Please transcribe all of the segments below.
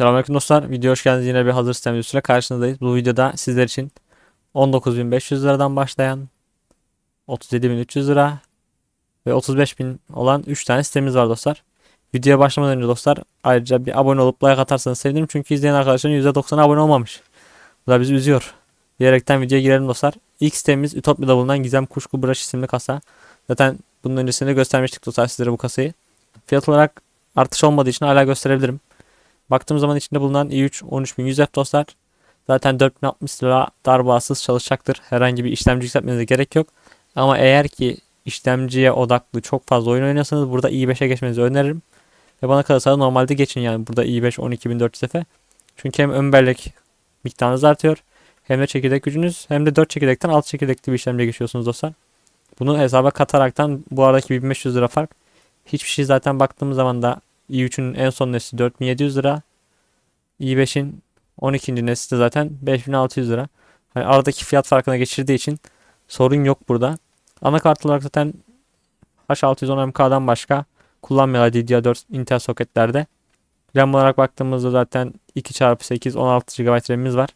Selamünaleyküm dostlar. Video hoş geldiniz. Yine bir hazır sistem videosuyla karşınızdayız. Bu videoda sizler için 19.500 liradan başlayan 37.300 lira ve 35.000 olan 3 tane sistemimiz var dostlar. Videoya başlamadan önce dostlar ayrıca bir abone olup like atarsanız sevinirim. Çünkü izleyen arkadaşların %90'ı abone olmamış. Bu da bizi üzüyor. Diyerekten videoya girelim dostlar. İlk sitemiz Ütopya'da bulunan Gizem Kuşku Brush isimli kasa. Zaten bunun öncesinde göstermiştik dostlar sizlere bu kasayı. Fiyat olarak artış olmadığı için hala gösterebilirim. Baktığım zaman içinde bulunan i3 13100F dostlar. Zaten 4060 lira darbasız çalışacaktır. Herhangi bir işlemci yükseltmenize gerek yok. Ama eğer ki işlemciye odaklı çok fazla oyun oynuyorsanız burada i5'e geçmenizi öneririm. Ve bana kalırsa normalde geçin yani burada i5 12400F'e. Çünkü hem ön bellek miktarınız artıyor. Hem de çekirdek gücünüz hem de 4 çekirdekten 6 çekirdekli bir işlemciye geçiyorsunuz dostlar. Bunu hesaba kataraktan bu aradaki 1500 lira fark. Hiçbir şey zaten baktığımız zaman da i3'ün en son nesli 4700 lira. i5'in 12. nesli de zaten 5600 lira. Hani aradaki fiyat farkına geçirdiği için sorun yok burada. Anakart olarak zaten H610MK'dan başka kullanmıyorlar DDR4 Intel soketlerde. RAM olarak baktığımızda zaten 2x8 16 GB RAM'imiz var.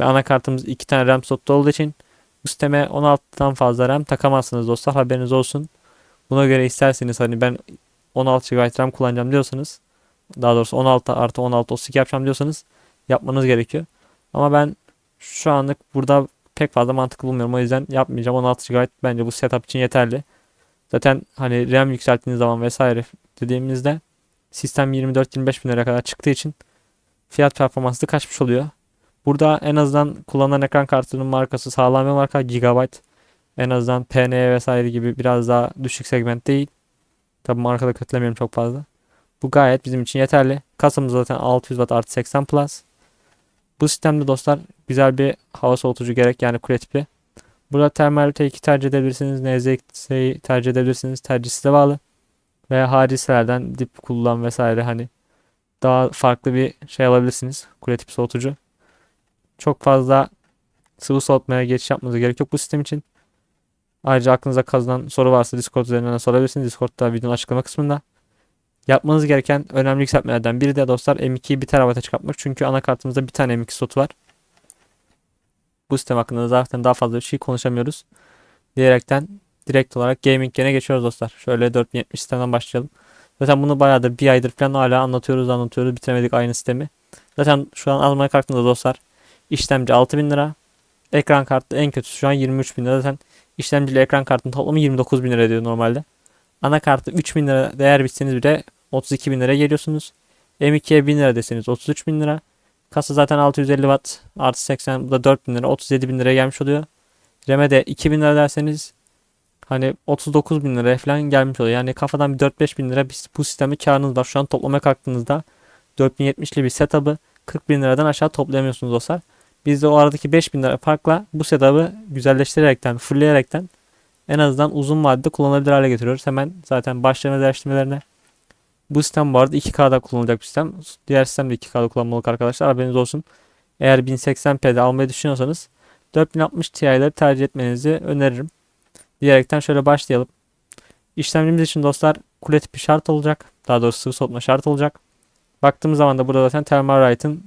Ve anakartımız 2 tane RAM slotu olduğu için bu sisteme 16'dan fazla RAM takamazsınız dostlar haberiniz olsun. Buna göre isterseniz hani ben 16 GB RAM kullanacağım diyorsanız daha doğrusu 16 artı 16 32 yapacağım diyorsanız yapmanız gerekiyor. Ama ben şu anlık burada pek fazla mantıklı bulmuyorum. O yüzden yapmayacağım. 16 GB bence bu setup için yeterli. Zaten hani RAM yükselttiğiniz zaman vesaire dediğimizde sistem 24-25 bin liraya kadar çıktığı için fiyat performansı kaçmış oluyor. Burada en azından kullanılan ekran kartının markası sağlam bir marka Gigabyte. En azından PNE vesaire gibi biraz daha düşük segment değil. Tabi markada kötülemiyorum çok fazla. Bu gayet bizim için yeterli. Kasamız zaten 600 Watt artı 80 Plus. Bu sistemde dostlar güzel bir hava soğutucu gerek yani kule tipi. Burada termal T2 tercih edebilirsiniz. NZX'yi tercih edebilirsiniz. Tercih size bağlı. Veya hariselerden dip kullan vesaire hani daha farklı bir şey alabilirsiniz. Kule tipi soğutucu. Çok fazla sıvı soğutmaya geçiş yapmanıza gerek yok bu sistem için. Ayrıca aklınıza kazınan soru varsa Discord üzerinden sorabilirsiniz. Discord'da videonun açıklama kısmında. Yapmanız gereken önemli yükseltmelerden biri de dostlar M2'yi 1 TB'a çıkartmak. Çünkü anakartımızda bir tane M2 slotu var. Bu sistem hakkında zaten daha fazla bir şey konuşamıyoruz. Diyerekten direkt olarak gaming gene geçiyoruz dostlar. Şöyle 4070 sistemden başlayalım. Zaten bunu bayağıdır bir aydır falan hala anlatıyoruz anlatıyoruz. Bitiremedik aynı sistemi. Zaten şu an almaya kalktığında dostlar işlemci 6000 lira. Ekran kartı en kötüsü şu an 23 bin lira. Zaten işlemciyle ekran kartının toplamı 29 bin lira ediyor normalde. Anakartı 3000 lira değer bitseniz bile 32 bin lira geliyorsunuz. M2'ye 1000 lira deseniz 33 bin lira. Kasa zaten 650 watt artı 80 bu da 4000 lira 37 bin liraya gelmiş oluyor. RAM'e de 2000 lira derseniz hani 39 bin liraya falan gelmiş oluyor. Yani kafadan bir 4-5 bin lira bu sistemi karınız var. Şu an toplamaya kalktığınızda 4070'li bir setup'ı 40 bin liradan aşağı toplayamıyorsunuz dostlar. Biz de o aradaki 5 bin lira farkla bu setup'ı güzelleştirerekten, fullleyerekten en azından uzun vadede kullanılabilir hale getiriyoruz. Hemen zaten başlama değiştirmelerine. Bu sistem bu arada 2K'da kullanılacak bir sistem. Diğer sistem de 2K'da kullanmalık arkadaşlar. Haberiniz olsun. Eğer 1080p'de almayı düşünüyorsanız 4060 Ti'leri tercih etmenizi öneririm. Diyerekten şöyle başlayalım. İşlemcimiz için dostlar kule tipi şart olacak. Daha doğrusu sıvı soğutma şart olacak. Baktığımız zaman da burada zaten Thermalright'ın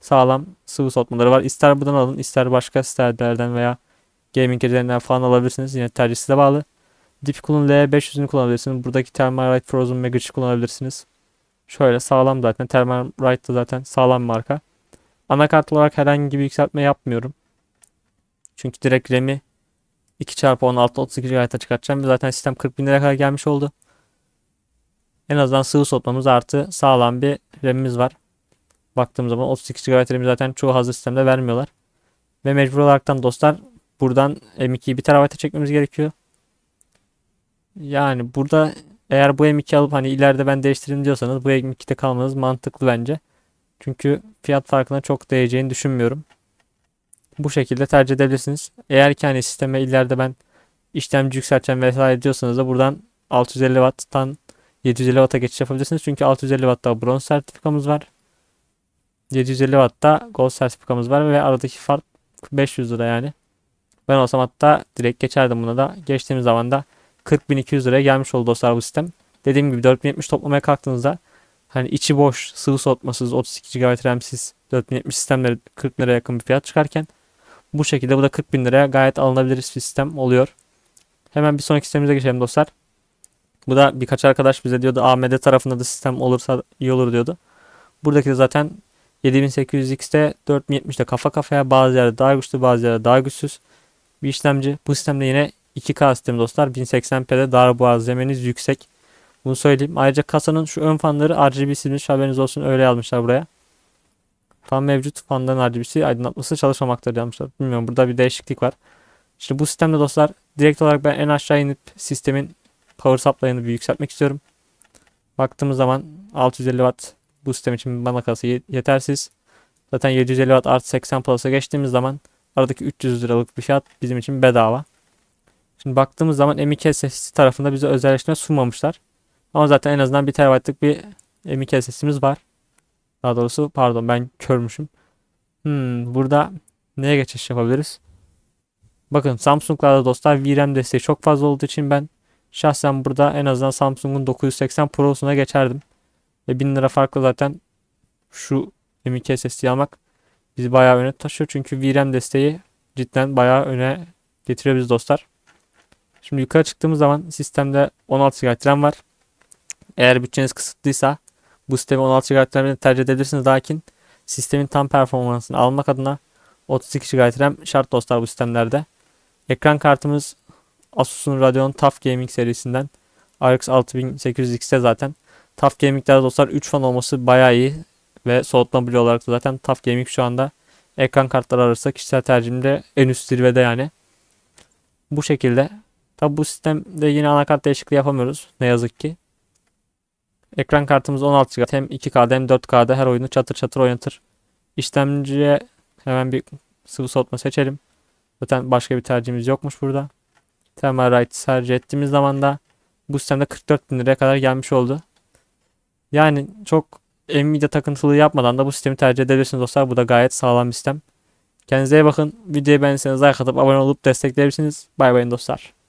sağlam sıvı soğutmaları var. İster buradan alın ister başka sitelerden veya gaming üzerinden falan alabilirsiniz. Yine tercih size bağlı. Deepcool'un L500'ünü kullanabilirsiniz. Buradaki Thermalright Frozen Mega kullanabilirsiniz. Şöyle sağlam zaten. Thermalright da zaten sağlam marka. Anakart olarak herhangi bir yükseltme yapmıyorum. Çünkü direkt RAM'i 2x16 32 GB'a çıkartacağım. Zaten sistem 40 bin liraya kadar gelmiş oldu. En azından sıvı soğutmamız artı sağlam bir RAM'imiz var. Baktığım zaman 32 GB RAM'i zaten çoğu hazır sistemde vermiyorlar. Ve mecbur olaraktan dostlar buradan M2'yi 1 TB'a çekmemiz gerekiyor. Yani burada eğer bu M2 alıp hani ileride ben değiştireyim diyorsanız bu M2'de kalmanız mantıklı bence. Çünkü fiyat farkına çok değeceğini düşünmüyorum. Bu şekilde tercih edebilirsiniz. Eğer ki hani sisteme ileride ben işlemci yükselteceğim vesaire diyorsanız da buradan 650 Watt'tan 750 Watt'a geçiş yapabilirsiniz. Çünkü 650 Watt'ta bronz sertifikamız var. 750 Watt'ta gold sertifikamız var ve aradaki fark 500 lira yani. Ben olsam hatta direkt geçerdim buna da. Geçtiğimiz zaman da 40.200 liraya gelmiş oldu dostlar bu sistem. Dediğim gibi 4070 toplamaya kalktığınızda hani içi boş, sıvı soğutmasız 32 GB RAM'siz 4070 sistemleri 40 liraya yakın bir fiyat çıkarken bu şekilde bu da 40 bin liraya gayet alınabilir bir sistem oluyor. Hemen bir sonraki sistemimize geçelim dostlar. Bu da birkaç arkadaş bize diyordu AMD tarafında da sistem olursa iyi olur diyordu. Buradaki de zaten 7800X'te 4070'de kafa kafaya bazı yerde daha güçlü bazı yerde daha güçsüz bir işlemci. Bu sistemde yine 2K sistemi dostlar. 1080p'de darboğaz zemeniz yüksek. Bunu söyleyeyim. Ayrıca kasanın şu ön fanları RGB'siymiş. Haberiniz olsun öyle yazmışlar buraya. Fan mevcut. Fanların RGB'si aydınlatması çalışmamaktadır yazmışlar. Bilmiyorum burada bir değişiklik var. Şimdi bu sistemde dostlar direkt olarak ben en aşağı inip sistemin power supply'ını bir yükseltmek istiyorum. Baktığımız zaman 650 watt bu sistem için bana kalırsa ye- yetersiz. Zaten 750 watt artı 80 plus'a geçtiğimiz zaman aradaki 300 liralık bir fiyat bizim için bedava. Şimdi baktığımız zaman M.2 SSD tarafında bize özelleştirme sunmamışlar. Ama zaten en azından 1 TB'lık bir M.2 SSD'miz var. Daha doğrusu pardon ben körmüşüm. Hmm, burada neye geçiş yapabiliriz? Bakın Samsung'larda dostlar VRAM desteği çok fazla olduğu için ben şahsen burada en azından Samsung'un 980 Pro'suna geçerdim. Ve 1000 lira farklı zaten şu M.2 SSD almak bizi bayağı öne taşıyor. Çünkü VRAM desteği cidden bayağı öne getiriyor biz dostlar. Şimdi yukarı çıktığımız zaman sistemde 16 GB RAM var. Eğer bütçeniz kısıtlıysa bu sistemi 16 GB RAM'le tercih edebilirsiniz. Lakin sistemin tam performansını almak adına 32 GB RAM şart dostlar bu sistemlerde. Ekran kartımız Asus'un Radeon TUF Gaming serisinden RX 6800X'te zaten. TUF Gaming'lerde dostlar 3 fan olması bayağı iyi ve soğutma bloğu olarak da zaten TUF Gaming şu anda ekran kartları arasında kişisel tercihimde en üst zirvede yani. Bu şekilde. Tabi bu sistemde yine anakart değişikliği yapamıyoruz ne yazık ki. Ekran kartımız 16 GB hem 2K'da hem 4K'da her oyunu çatır çatır oynatır. İşlemciye hemen bir sıvı soğutma seçelim. Zaten başka bir tercihimiz yokmuş burada. Thermalright tercih ettiğimiz zaman da bu sistemde 44 bin liraya kadar gelmiş oldu. Yani çok Nvidia takıntılı yapmadan da bu sistemi tercih edebilirsiniz dostlar. Bu da gayet sağlam bir sistem. Kendinize iyi bakın. Videoyu beğendiyseniz like atıp abone olup destekleyebilirsiniz. Bay bay dostlar.